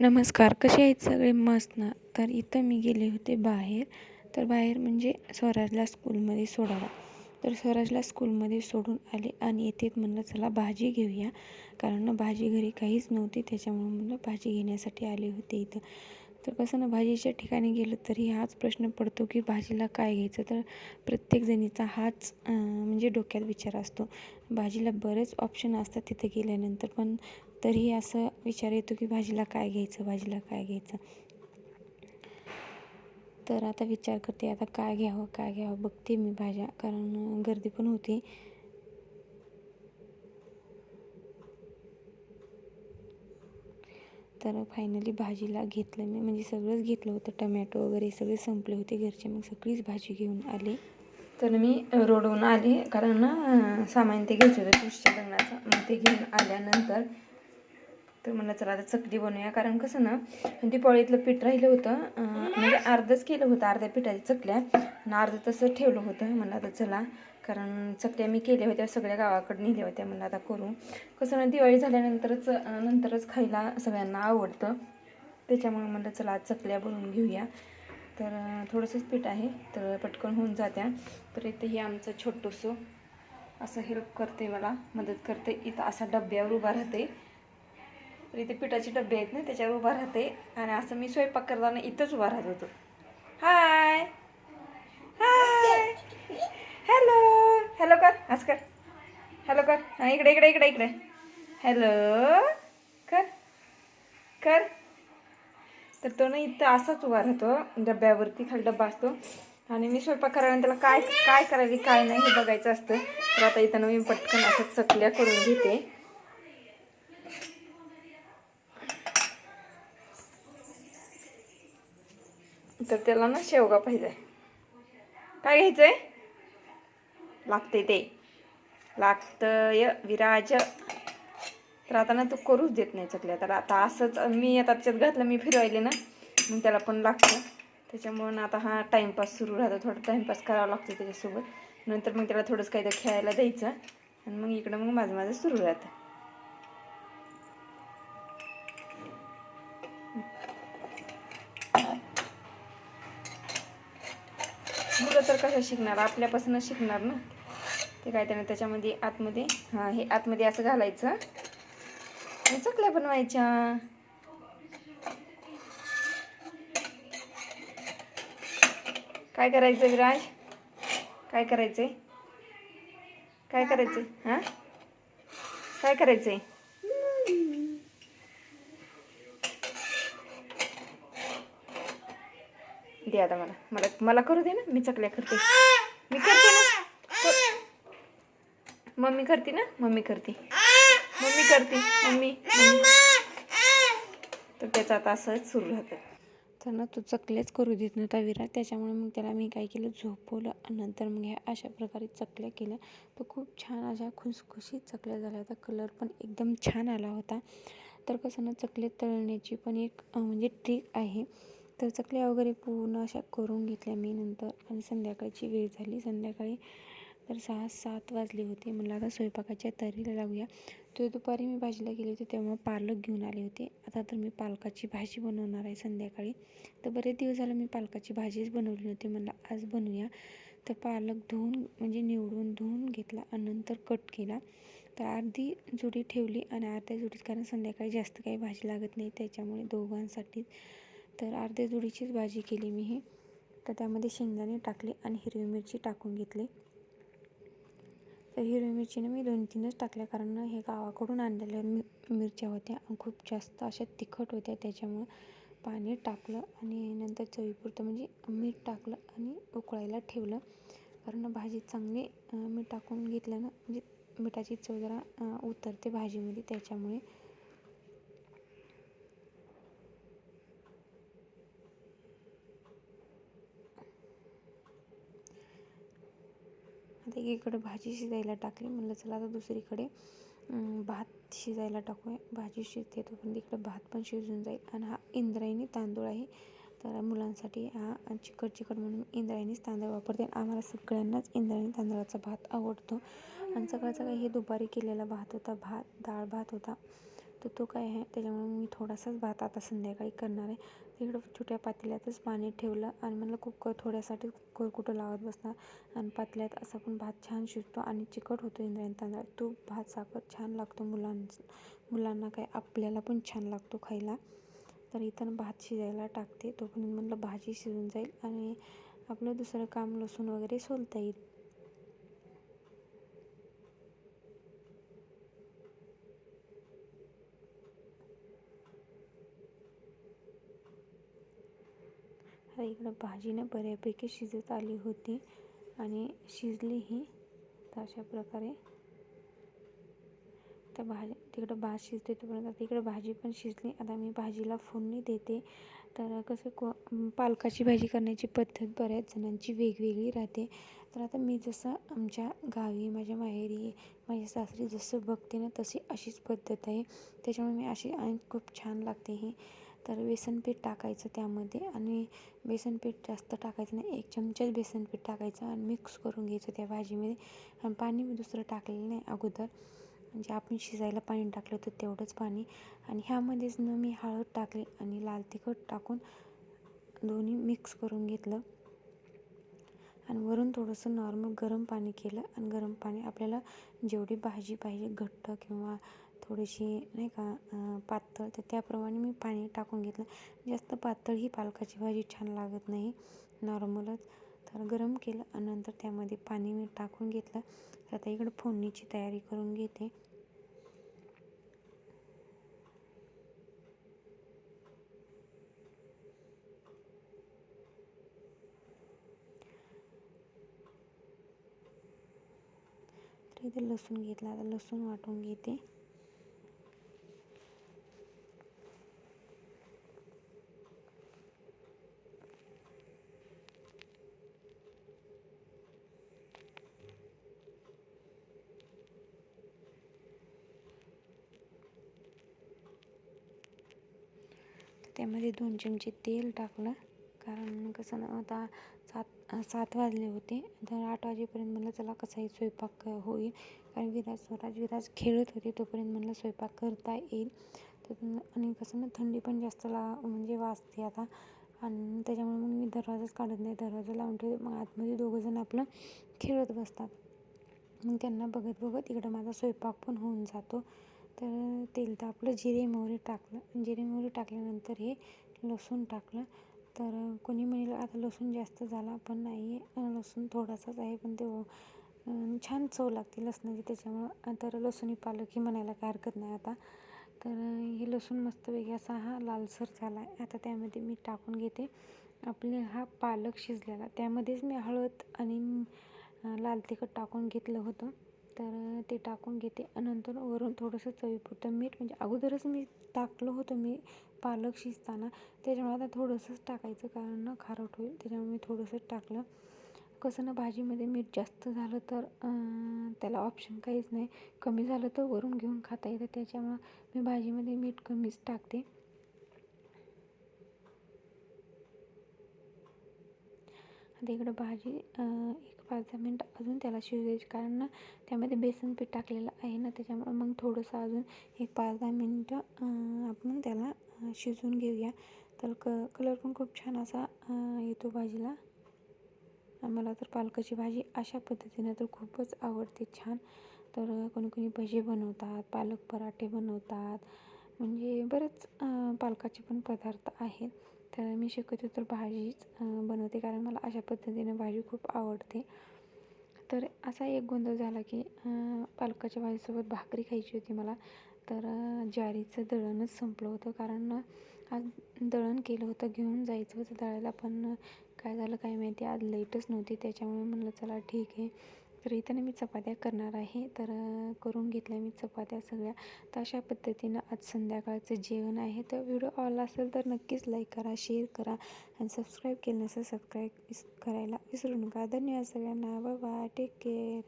नमस्कार कसे आहेत सगळे? मस्त ना? तर इथं मी गेले होते बाहेर. तर बाहेर म्हणजे स्वराजला स्कूलमध्ये सोडायला तर स्वराजला स्कूलमध्ये सोडून आले आणि येथे म्हणलं चला भाजी घेऊया. कारण भाजी घरी काहीच नव्हती त्याच्यामुळं म्हणलं भाजी घेण्यासाठी आले होते इथं. तर कसं ना भाजीच्या ठिकाणी गेलं तरी हाच प्रश्न पडतो की भाजीला काय घ्यायचं? तर प्रत्येकजणीचा हाच म्हणजे डोक्यात विचार असतो. भाजीला बरेच ऑप्शन असतात तिथे गेल्यानंतर. पण तरीही असं विचार येतो की भाजीला काय घ्यायचं भाजीला काय घ्यायचं? तर आता विचार करते आता काय घ्यावं काय घ्यावं? बघते मी भाज्या कारण गर्दी पण होती. तर फायनली भाजीला घेतलं मी. म्हणजे सगळंच घेतलं होतं. टमॅटो वगैरे सगळे संपले होते घरचे. मग सगळीच भाजी घेऊन आले. तर मी रोडवून आले. कारण ना सामान ते घ्यायचं होतं. तुझ्या लग्नाचं. मग ते घेऊन आल्यानंतर तर म्हणलं चला आता चकली बनवूया. कारण कसं ना दिपाळीतलं पीठ राहिलं होतं म्हणजे अर्धच केलं होतं अर्ध्या पिठाच्या चकल्या आणि अर्धं तसं ठेवलं होतं. म्हणलं आता चला कारण चकल्या मी केल्या होत्या सगळ्या गावाकडे नेल्या होत्या. म्हणलं आता करू. कसं ना दिवाळी झाल्यानंतरच नंतरच खायला सगळ्यांना आवडतं. त्याच्यामुळे म्हणलं चला आज चकल्या बनवून घेऊया. तर थोडंसंच पीठ आहे तर पटकन होऊन जात्या. तर इथे हे आमचं छोटंसं असं हेल्प करते मला मदत करते. इथं असा डब्यावर उभा राहते. तर इथे पिठाचे डबे आहेत ना त्याच्यावर उभा राहते. आणि असं मी स्वयंपाक करताना इथंच उभा राहत होतो. हाय हाय हॅलो हॅलो कर. आज कर. हॅलो कर. हां इकडे इकडे इकडे इकडे. हॅलो कर. कर. तर तो ना इथं असाच उभा राहतो. डब्यावरती खाली डब्बा असतो. आणि मी स्वयंपाक करायला त्याला काय काय करायला काय नाही हे बघायचं असतं. तर आता इथं मी पटकन असं चकल्या करून घेते. तर त्याला ना शेवगा पाहिजे. काय घ्यायचं आहे लागते ते. लागतंय विराज. तर आता ना तू करूच देत नाही चकल्या. तर आता असंच मी आता त्याच्यात घातलं मी फिरवायले ना मग त्याला पण लागतं. त्याच्यामुळं आता हा टाईमपास सुरू राहतो. थोडं टाईमपास करावा लागतो त्याच्यासोबत. नंतर मग त्याला थोडंसं काहीतरी खेळायला द्यायचं. आणि मग इकडं मग माझं माझं सुरू राहतं. तर कसं शिकणार? आपल्यापासूनच शिकणार ना? ते काय त्यानं त्याच्यामध्ये आतमध्ये हां हे आतमध्ये असं घालायचं. आणि चकल्या बनवायच्या. काय करायचं विराज? काय करायचंय? काय करायचंय? हां? काय करायचंय? दे आता मला. मला मला करू दे ना. मी चकल्या करते. मी करते ना. मम्मी करते ना? मम्मी करते. मम्मी करते. मम्मी तर त्याचं आता असंच सुरू राहतं. तर ना तो चकल्याच करू देत नव्हता विराट. त्याच्यामुळे मग त्याला मी काय केलं? झोपवलं आणि नंतर मग ह्या अशा प्रकारे चकल्या केल्या. तर खूप छान अशा खुसखुशीत चकल्या झाल्या होत्या. कलर पण एकदम छान आला होता. तर कसं ना चकले तळण्याची पण एक म्हणजे ट्रिक आहे. तर चकल्या वगैरे पूर्ण अशा करून घेतल्या मी नंतर. आणि संध्याकाळची वेळ झाली. संध्याकाळी तर सहा सात वाजले होते. मला आता स्वयंपाकाच्या तरीला लागूया तर दुपारी मी भाजीला गेले होते तेव्हा पालक घेऊन आले होते. आता तर मी पालकाची भाजी बनवणार आहे संध्याकाळी. तर बरेच दिवस झालं मी पालकाची भाजीच बनवली नव्हती. मला आज बनवूया. तर पालक धुवून म्हणजे निवडून धुवून घेतला आणि नंतर कट केला. तर अर्धी जुडी ठेवली आणि अर्ध्या जुडीत कारण संध्याकाळी जास्त काही भाजी लागत नाही त्याच्यामुळे दोघांसाठी तर अर्ध्या जुडीचीच भाजी केली मी हे. तर त्यामध्ये शेंगदाणे टाकले आणि हिरवी मिरची टाकून घेतली. तर हिरवी मिरचीने मी दोन तीनच टाकल्या कारण हे गावाकडून आणलेल्या मि मिरच्या होत्या आणि खूप जास्त अशा तिखट होत्या त्याच्यामुळं पाणी टाकलं आणि नंतर चवीपुरतं म्हणजे मीठ टाकलं आणि उकळायला ठेवलं. कारण भाजी चांगली मीठ टाकून घेतल्यानं म्हणजे मिठाची चव जरा उतरते भाजीमध्ये त्याच्यामुळे. आता एकीकडे भाजी शिजायला टाकली. म्हणलं चला आता दुसरीकडे भात शिजायला टाकूया. भाजी शिजते तो पण तिकडे भात पण शिजून जाईल. आणि हा इंद्रायणी तांदूळ आहे. तर मुलांसाठी हा चिकट चिकट म्हणून इंद्रायणीच तांदूळ वापरते. आम्हाला सगळ्यांनाच इंद्रायणी तांदळाचा भात आवडतो. आणि सकाळचा काही हे दुपारी केलेला भात होता. भात डाळ भात होता. तर तो काय आहे त्याच्यामुळे मी थोडासाच भात आता संध्याकाळी करणार आहे. तिकडं छोट्या पातेल्यातच पाणी ठेवलं आणि म्हणलं कुकर थोड्यासाठी कुकर कुठं लावत बसणार. आणि पातेल्यात असा पण भात छान शिजतो आणि चिकट होतो इंद्रायणी तांदळात. तो भात साखर छान लागतो मुलांच मुलांना काय आपल्याला पण छान लागतो खायला. तर इथं भात शिजायला टाकते तोपर्यंत म्हणलं भाजी शिजून जाईल आणि आपलं दुसरं काम लसूण वगैरे सोलता येईल. आता इकडं भाजीनं बऱ्यापैकी शिजत आली होती आणि शिजली ही. तर अशा प्रकारे तर भाजी तिकडं भात शिजते तोपर्यंत आता इकडं भाजी पण शिजली. आता मी भाजीला फोडणी देते. तर कसं को पालकाची भाजी करण्याची पद्धत बऱ्याच जणांची वेगवेगळी राहते. तर आता मी जसं आमच्या गावी माझ्या माहेरी माझ्या सासरी जसं बघते ना तशी अशीच पद्धत आहे. त्याच्यामुळे मी अशी आणि खूप छान लागते ही. तर बेसनपीठ टाकायचं त्यामध्ये आणि बेसनपीठ जास्त टाकायचं नाही एक चमचाच बेसनपीठ टाकायचं आणि मिक्स करून घ्यायचं त्या भाजीमध्ये. आणि पाणी मी दुसरं टाकलेलं नाही अगोदर. म्हणजे आपण शिजायला पाणी टाकलं होतं तेवढंच पाणी. आणि ह्यामध्येच न मी हळद टाकली आणि लाल तिखट टाकून दोन्ही मिक्स करून घेतलं. आणि वरून थोडंसं नॉर्मल गरम पाणी केलं. आणि गरम पाणी आपल्याला जेवढी भाजी पाहिजे घट्ट किंवा थोडीशी नाही का पातळ तर त्याप्रमाणे मी पाणी टाकून घेतलं. जास्त पातळ ही पालकाची भाजी छान लागत नाही नॉर्मलच. तर गरम केलं आणि नंतर त्यामध्ये पाणी मी टाकून घेतलं. तर आता इकडं फोडणीची तयारी करून घेते. तर इथे लसूण घेतला. आता लसूण वाटून घेते. त्यामध्ये दोन चमचे तेल टाकलं. कारण कसं ना आता सात सात वाजले होते. तर आठ वाजेपर्यंत म्हणलं चला कसाही स्वयंपाक होईल. कारण विराज स्वराज विराज खेळत होते तोपर्यंत म्हणलं स्वयंपाक करता येईल. तर आणि कसं ना थंडी पण जास्त ला म्हणजे वाजते आता. आणि त्याच्यामुळे मग मी दरवाजाच काढत नाही. दरवाजा लावून ठेवते. मग आतमध्ये दोघंजण आपलं खेळत बसतात. मग त्यांना बघत बघत इकडं माझा स्वयंपाक पण होऊन जातो. तर तेल तापलं जिरे मोहरी टाकलं. जिरे मोहरी टाकल्यानंतर हे लसूण टाकलं. तर कोणी म्हणेल आता लसूण जास्त झाला पण नाही आहे लसूण थोडासाच आहे पण ते छान चव लागते लसणाची. त्याच्यामुळं तर लसूणी पालक ही म्हणायला काय हरकत नाही आता. तर हे लसूण मस्तपैकी असा हा लालसर झाला आहे आता त्यामध्ये मी टाकून घेते. आपले हा पालक शिजलेला. त्यामध्येच मी हळद आणि लाल तिखट टाकून घेतलं होतं. तर ते टाकून घेते नंतर वरून थोडंसं चवीपुरतं मीठ म्हणजे अगोदरच मी टाकलं होतं मी पालक शिजताना. त्याच्यामुळे आता थोडंसंच टाकायचं कारण ना खारट होईल. त्याच्यामुळे मी थोडंसंच टाकलं. कसं ना भाजीमध्ये मीठ जास्त झालं तर त्याला ऑप्शन काहीच नाही. कमी झालं तर वरून घेऊन खाता येतं. त्याच्यामुळं मी भाजीमध्ये मीठ कमीच टाकते. आता इकडं भाजी एक पाच दहा मिनटं अजून त्याला शिजवायची कारण ना त्यामध्ये बेसन पीठ टाकलेलं आहे ना त्याच्यामुळे मग थोडंसं अजून एक पाच दहा मिनटं आपण त्याला शिजवून घेऊया. तर क कलर पण खूप छान असा येतो भाजीला. मला तर पालकाची भाजी अशा पद्धतीनं तर खूपच आवडते छान. तर कोणी कोणी भजी बनवतात पालक पराठे बनवतात. म्हणजे बरेच पालकाचे पण पदार्थ आहेत. तर मी शक्यतो तर भाजीच बनवते कारण मला अशा पद्धतीने भाजी खूप आवडते. तर असा एक गोंधळ झाला की पालकाच्या भाजीसोबत भाकरी खायची होती मला तर ज्वारीचं दळणच संपलं होतं कारण आज दळण केलं होतं घेऊन जायचं होतं दळायला पण काय झालं काय माहिती आज लाईटच नव्हती त्याच्यामुळे म्हणलं चला ठीक आहे. तर इथं मी चपात्या करणार आहे. तर करून घेतल्या मी चपात्या सगळ्या. तर अशा पद्धतीनं आज संध्याकाळचं जेवण आहे. तर व्हिडिओ आवडला असेल तर नक्कीच लाईक करा शेअर करा आणि सबस्क्राईब केलं नसेल सबस्क्राईब करायला विसरू नका. धन्यवाद सगळ्यांना. बाबा टेक केअर.